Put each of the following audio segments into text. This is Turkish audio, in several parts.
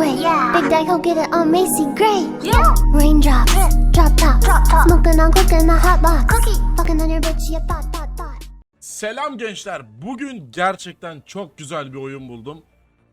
way. Yeah. Big Daddy, go get it on Macy Gray. Yeah. Raindrops, drop top, Drop top. smoking on cooking the hot box. Cookie. Fucking on your bitch, you thought, thought, thought. Selam gençler. Bugün gerçekten çok güzel bir oyun buldum.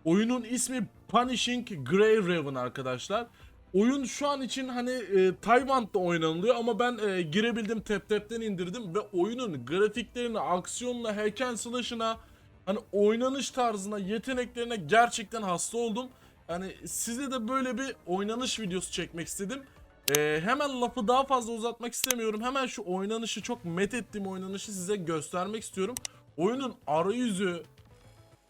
Oyunun ismi Punishing Grey Raven arkadaşlar. Oyun şu an için hani e, Tayvan'da oynanılıyor ama ben e, girebildim tap tap'ten indirdim ve oyunun grafiklerine, aksiyonuna, hack and slash'ına, hani oynanış tarzına, yeteneklerine gerçekten hasta oldum. Yani size de böyle bir oynanış videosu çekmek istedim. Ee, hemen lafı daha fazla uzatmak istemiyorum. Hemen şu oynanışı çok met ettiğim oynanışı size göstermek istiyorum. Oyunun arayüzü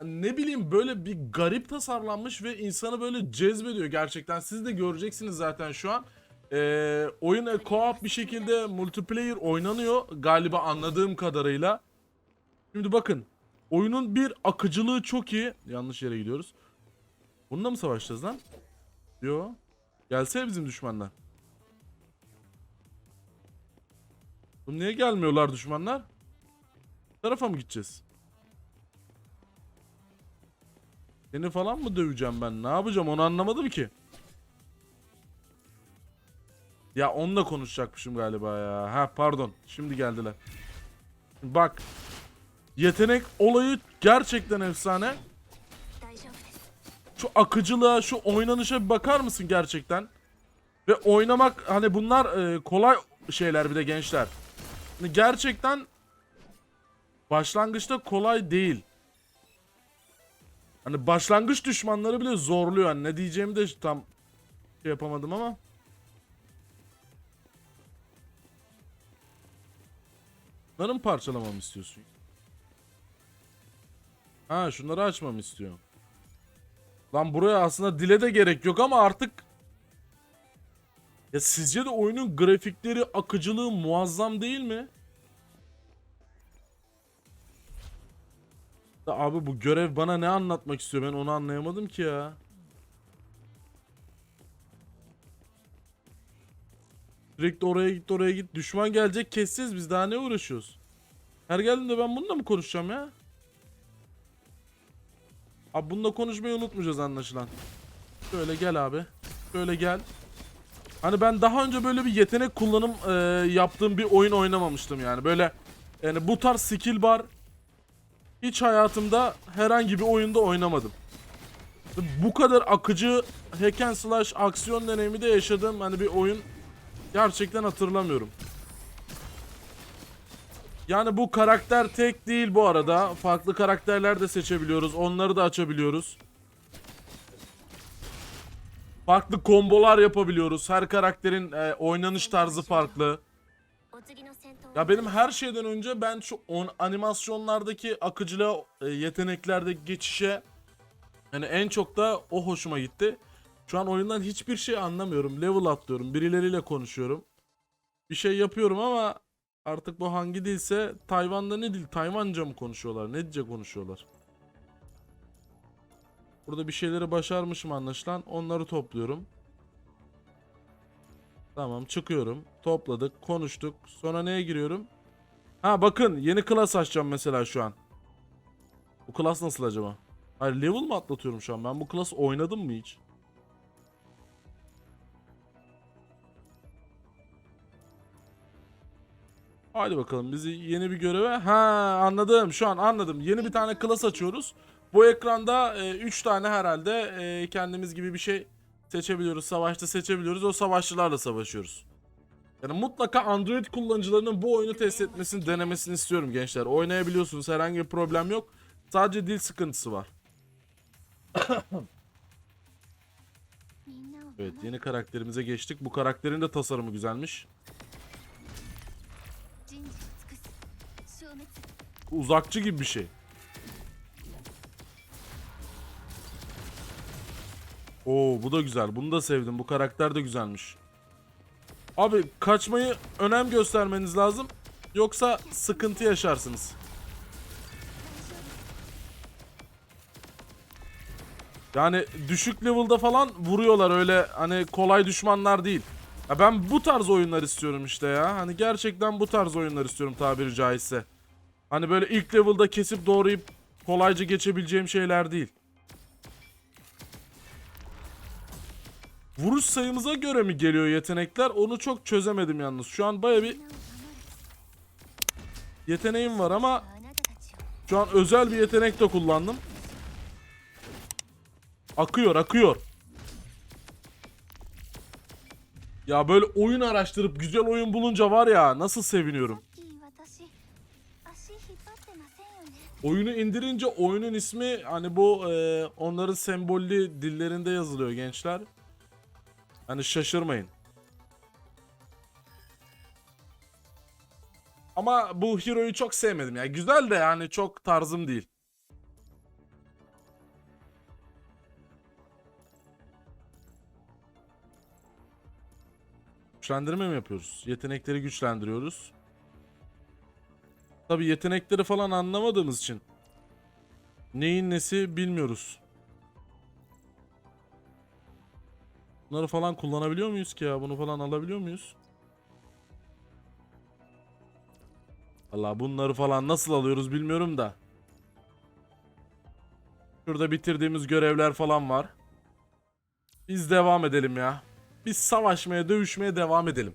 ne bileyim böyle bir garip tasarlanmış ve insanı böyle cezbediyor gerçekten. Siz de göreceksiniz zaten şu an. Ee, oyun co-op bir şekilde multiplayer oynanıyor galiba anladığım kadarıyla. Şimdi bakın oyunun bir akıcılığı çok iyi. Yanlış yere gidiyoruz. Bununla mı savaşacağız lan? Yo. Gelse bizim düşmanlar. Bu niye gelmiyorlar düşmanlar? Bu tarafa mı gideceğiz? Seni falan mı döveceğim ben? Ne yapacağım onu anlamadım ki. Ya onunla konuşacakmışım galiba ya. Ha pardon. Şimdi geldiler. Bak. Yetenek olayı gerçekten efsane. Şu akıcılığa, şu oynanışa bir bakar mısın gerçekten? Ve oynamak hani bunlar e, kolay şeyler bir de gençler. Hani gerçekten başlangıçta kolay değil. Hani başlangıç düşmanları bile zorluyor. Hani ne diyeceğimi de tam şey yapamadım ama. Bunları mı parçalamamı istiyorsun? Ha şunları açmamı istiyor. Lan buraya aslında dile de gerek yok ama artık ya sizce de oyunun grafikleri, akıcılığı muazzam değil mi? Abi bu görev bana ne anlatmak istiyor ben onu anlayamadım ki ya. Sürekli oraya git oraya git düşman gelecek keseceğiz biz daha ne uğraşıyoruz? Her geldiğinde ben bununla mı konuşacağım ya? Abi bununla konuşmayı unutmayacağız anlaşılan. Şöyle gel abi. Şöyle gel. Hani ben daha önce böyle bir yetenek kullanım e, yaptığım bir oyun oynamamıştım yani. Böyle yani bu tarz skill bar hiç hayatımda herhangi bir oyunda oynamadım. Bu kadar akıcı hack and slash aksiyon deneyimi de yaşadığım hani bir oyun gerçekten hatırlamıyorum. Yani bu karakter tek değil bu arada. Farklı karakterler de seçebiliyoruz. Onları da açabiliyoruz. Farklı kombolar yapabiliyoruz. Her karakterin e, oynanış tarzı farklı. Ya benim her şeyden önce ben şu on, animasyonlardaki akıcılığa, e, yeteneklerdeki geçişe yani en çok da o hoşuma gitti. Şu an oyundan hiçbir şey anlamıyorum. Level atlıyorum. Birileriyle konuşuyorum. Bir şey yapıyorum ama artık bu hangi dilse Tayvan'da ne dil? Tayvanca mı konuşuyorlar? Ne konuşuyorlar? Burada bir şeyleri başarmışım anlaşılan. Onları topluyorum. Tamam çıkıyorum. Topladık, konuştuk. Sonra neye giriyorum? Ha bakın yeni klas açacağım mesela şu an. Bu klas nasıl acaba? Hayır level mı atlatıyorum şu an? Ben bu klas oynadım mı hiç? Hadi bakalım bizi yeni bir göreve. Ha anladım şu an anladım. Yeni bir tane klas açıyoruz. Bu ekranda 3 tane herhalde e, kendimiz gibi bir şey seçebiliyoruz. Savaşta seçebiliyoruz. O savaşçılarla savaşıyoruz. Yani mutlaka Android kullanıcılarının bu oyunu test etmesini, denemesini istiyorum gençler. Oynayabiliyorsunuz. Herhangi bir problem yok. Sadece dil sıkıntısı var. Evet yeni karakterimize geçtik. Bu karakterin de tasarımı güzelmiş. Uzakçı gibi bir şey. Oo bu da güzel. Bunu da sevdim. Bu karakter de güzelmiş. Abi kaçmayı önem göstermeniz lazım. Yoksa sıkıntı yaşarsınız. Yani düşük level'da falan vuruyorlar öyle hani kolay düşmanlar değil. Ya ben bu tarz oyunlar istiyorum işte ya. Hani gerçekten bu tarz oyunlar istiyorum tabiri caizse. Hani böyle ilk level'da kesip doğrayıp kolayca geçebileceğim şeyler değil. Vuruş sayımıza göre mi geliyor yetenekler? Onu çok çözemedim yalnız. Şu an baya bir yeteneğim var ama şu an özel bir yetenek de kullandım. Akıyor, akıyor. Ya böyle oyun araştırıp güzel oyun bulunca var ya nasıl seviniyorum. Oyunu indirince oyunun ismi hani bu e, onların sembollü dillerinde yazılıyor gençler. Hani şaşırmayın. Ama bu hero'yu çok sevmedim ya. Güzel de yani çok tarzım değil. Güçlendirme mi yapıyoruz? Yetenekleri güçlendiriyoruz. Tabi yetenekleri falan anlamadığımız için neyin nesi bilmiyoruz. Bunları falan kullanabiliyor muyuz ki ya? Bunu falan alabiliyor muyuz? Allah bunları falan nasıl alıyoruz bilmiyorum da. Şurada bitirdiğimiz görevler falan var. Biz devam edelim ya. Biz savaşmaya, dövüşmeye devam edelim.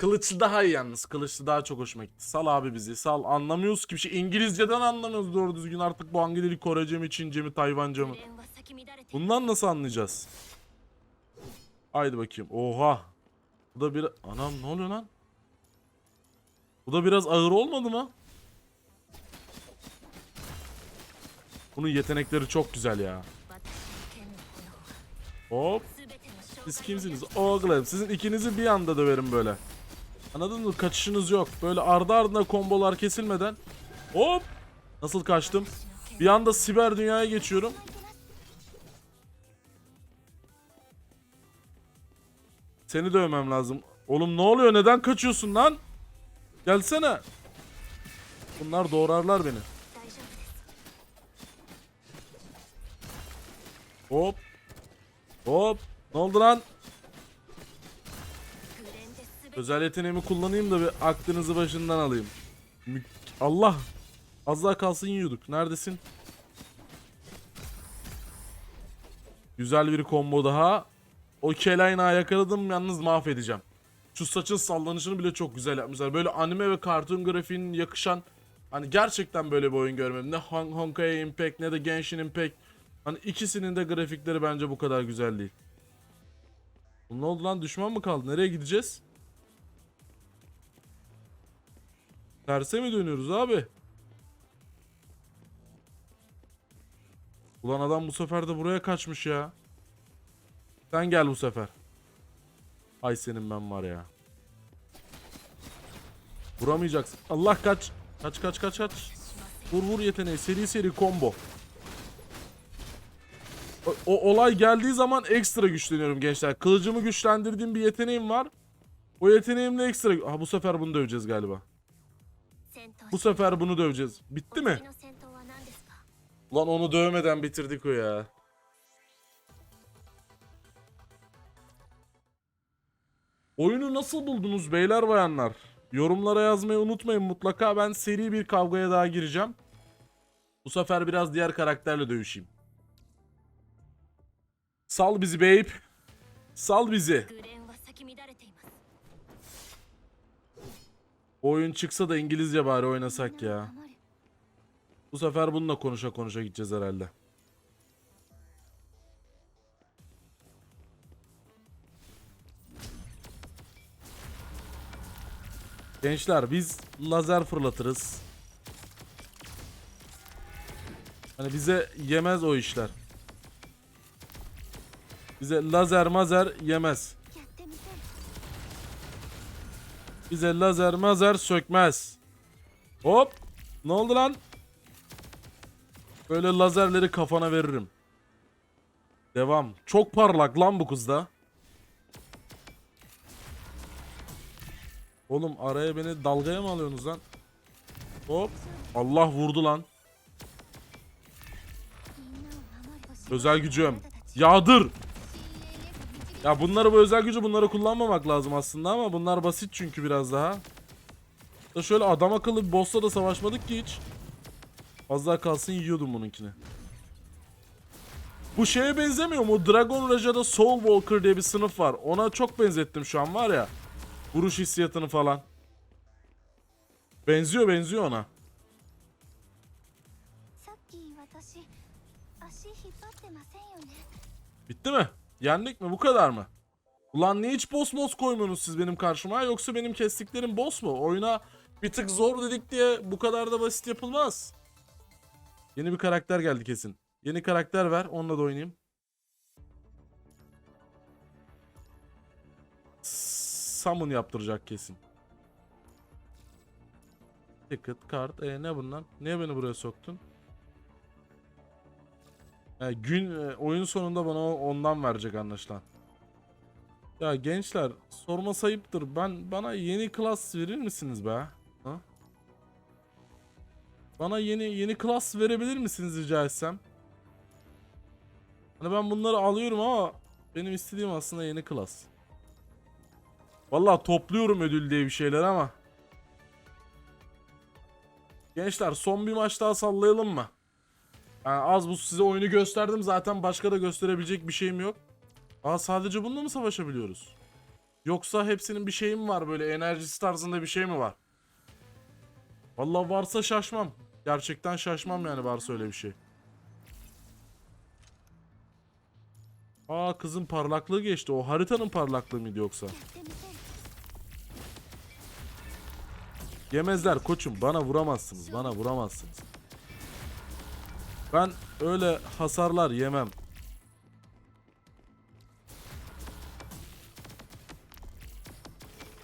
Kılıçlı daha iyi yalnız. Kılıçlı daha çok hoşuma gitti. Sal abi bizi sal. Anlamıyoruz ki bir şey. İngilizceden anlamıyoruz doğru düzgün artık bu hangi dili Korece mi Çince mi Tayvanca mı? Bundan nasıl anlayacağız? Haydi bakayım. Oha. Bu da bir... Anam ne oluyor lan? Bu da biraz ağır olmadı mı? Bunun yetenekleri çok güzel ya. Hop. Siz kimsiniz? Oğlum sizin ikinizi bir anda döverim böyle. Anladın mı? Kaçışınız yok. Böyle ardı ardına kombolar kesilmeden. Hop! Nasıl kaçtım? Bir anda siber dünyaya geçiyorum. Seni dövmem lazım. Oğlum ne oluyor? Neden kaçıyorsun lan? Gelsene. Bunlar doğrarlar beni. Hop. Hop. Ne oldu lan? Özel yeteneğimi kullanayım da bir aklınızı başından alayım. Allah! Az daha kalsın yiyorduk. Neredesin? Güzel bir combo daha. O Kelayna'yı yakaladım yalnız mahvedeceğim. Şu saçın sallanışını bile çok güzel yapmışlar. Böyle anime ve kartun grafiğinin yakışan hani gerçekten böyle bir oyun görmedim. Ne Hon Honkai Impact ne de Genshin Impact. Hani ikisinin de grafikleri bence bu kadar güzel değil. Ne oldu lan düşman mı kaldı? Nereye gideceğiz? Terse mi dönüyoruz abi? Ulan adam bu sefer de buraya kaçmış ya. Sen gel bu sefer. Ay senin ben var ya. Vuramayacaksın. Allah kaç. Kaç kaç kaç kaç. Vur vur yeteneği. Seri seri combo. O, o olay geldiği zaman ekstra güçleniyorum gençler. Kılıcımı güçlendirdiğim bir yeteneğim var. O yeteneğimle ekstra... Ha bu sefer bunu döveceğiz galiba. Bu sefer bunu döveceğiz. Bitti mi? Lan onu dövmeden bitirdik o ya. Oyunu nasıl buldunuz beyler bayanlar? Yorumlara yazmayı unutmayın mutlaka. Ben seri bir kavgaya daha gireceğim. Bu sefer biraz diğer karakterle dövüşeyim. Sal bizi babe. Sal bizi. Oyun çıksa da İngilizce bari oynasak ya. Bu sefer bununla konuşa konuşa gideceğiz herhalde. Gençler biz lazer fırlatırız. Hani bize yemez o işler. Bize lazer mazer yemez. Bize lazer mazer sökmez. Hop. Ne oldu lan? Böyle lazerleri kafana veririm. Devam. Çok parlak lan bu kızda. Oğlum araya beni dalgaya mı alıyorsunuz lan? Hop. Allah vurdu lan. Özel gücüm. Yağdır. Ya bunları bu özel gücü bunları kullanmamak lazım aslında ama bunlar basit çünkü biraz daha. Da şöyle adam akıllı bir boss'la da savaşmadık ki hiç. Az daha kalsın yiyordum bununkini. Bu şeye benzemiyor mu? Dragon Raja'da Soul Walker diye bir sınıf var. Ona çok benzettim şu an var ya. Vuruş hissiyatını falan. Benziyor benziyor ona. Bitti mi? Yendik mi? Bu kadar mı? Ulan niye hiç boss boss koymuyorsunuz siz benim karşıma? Yoksa benim kestiklerim boss mu? Oyuna bir tık zor dedik diye bu kadar da basit yapılmaz. Yeni bir karakter geldi kesin. Yeni karakter ver. Onunla da oynayayım. Summon yaptıracak kesin. Ticket, kart. E ne bundan? Niye beni buraya soktun? E, gün e, oyun sonunda bana ondan verecek anlaşılan. Ya gençler sorma sayıptır. Ben bana yeni klas verir misiniz be? Ha? Bana yeni yeni klas verebilir misiniz rica etsem? Hani ben bunları alıyorum ama benim istediğim aslında yeni klas. Vallahi topluyorum ödül diye bir şeyler ama. Gençler son bir maç daha sallayalım mı? Yani az bu size oyunu gösterdim zaten başka da gösterebilecek bir şeyim yok. Aa sadece bununla mı savaşabiliyoruz? Yoksa hepsinin bir şeyi mi var böyle enerjisi tarzında bir şey mi var? Valla varsa şaşmam. Gerçekten şaşmam yani varsa öyle bir şey. Aa kızın parlaklığı geçti. O haritanın parlaklığı mıydı yoksa? Yemezler koçum. Bana vuramazsınız. Bana vuramazsınız. Ben öyle hasarlar yemem.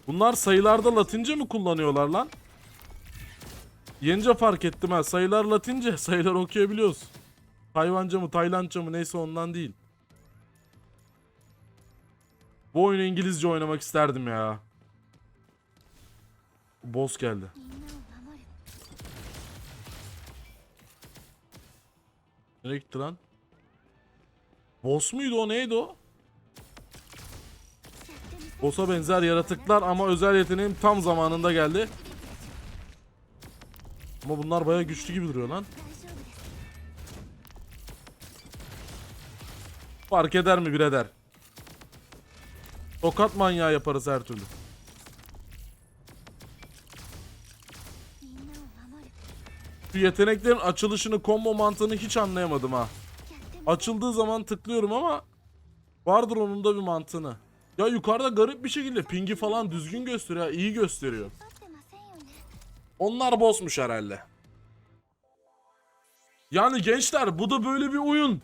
Bunlar sayılarda latince mi kullanıyorlar lan? Yenice fark ettim ha. Sayılar latince. Sayılar okuyabiliyoruz. Tayvanca mı Taylandca mı neyse ondan değil. Bu oyunu İngilizce oynamak isterdim ya. Boss geldi. Nereye gitti lan? Boss muydu o neydi o? Boss'a benzer yaratıklar ama özel yeteneğim tam zamanında geldi. Ama bunlar baya güçlü gibi duruyor lan. Fark eder mi birader? Tokat manyağı yaparız her türlü. Şu yeteneklerin açılışını, combo mantığını hiç anlayamadım ha. Açıldığı zaman tıklıyorum ama vardır onun da bir mantığını. Ya yukarıda garip bir şekilde pingi falan düzgün gösteriyor. iyi gösteriyor. Onlar bozmuş herhalde. Yani gençler bu da böyle bir oyun.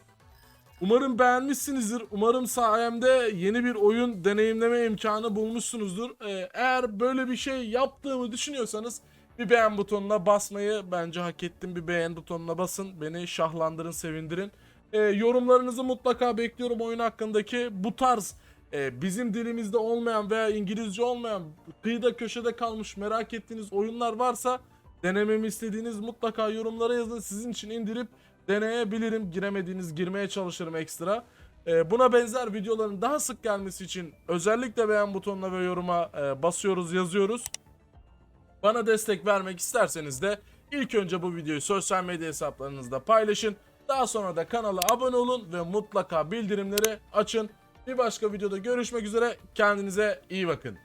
Umarım beğenmişsinizdir. Umarım sayemde yeni bir oyun deneyimleme imkanı bulmuşsunuzdur. Ee, eğer böyle bir şey yaptığımı düşünüyorsanız bir beğen butonuna basmayı bence hak ettim. Bir beğen butonuna basın. Beni şahlandırın, sevindirin. Ee, yorumlarınızı mutlaka bekliyorum oyun hakkındaki. Bu tarz e, bizim dilimizde olmayan veya İngilizce olmayan kıyıda köşede kalmış merak ettiğiniz oyunlar varsa denememi istediğiniz mutlaka yorumlara yazın. Sizin için indirip deneyebilirim. Giremediğiniz girmeye çalışırım ekstra. Ee, buna benzer videoların daha sık gelmesi için özellikle beğen butonuna ve yoruma e, basıyoruz yazıyoruz. Bana destek vermek isterseniz de ilk önce bu videoyu sosyal medya hesaplarınızda paylaşın. Daha sonra da kanala abone olun ve mutlaka bildirimleri açın. Bir başka videoda görüşmek üzere. Kendinize iyi bakın.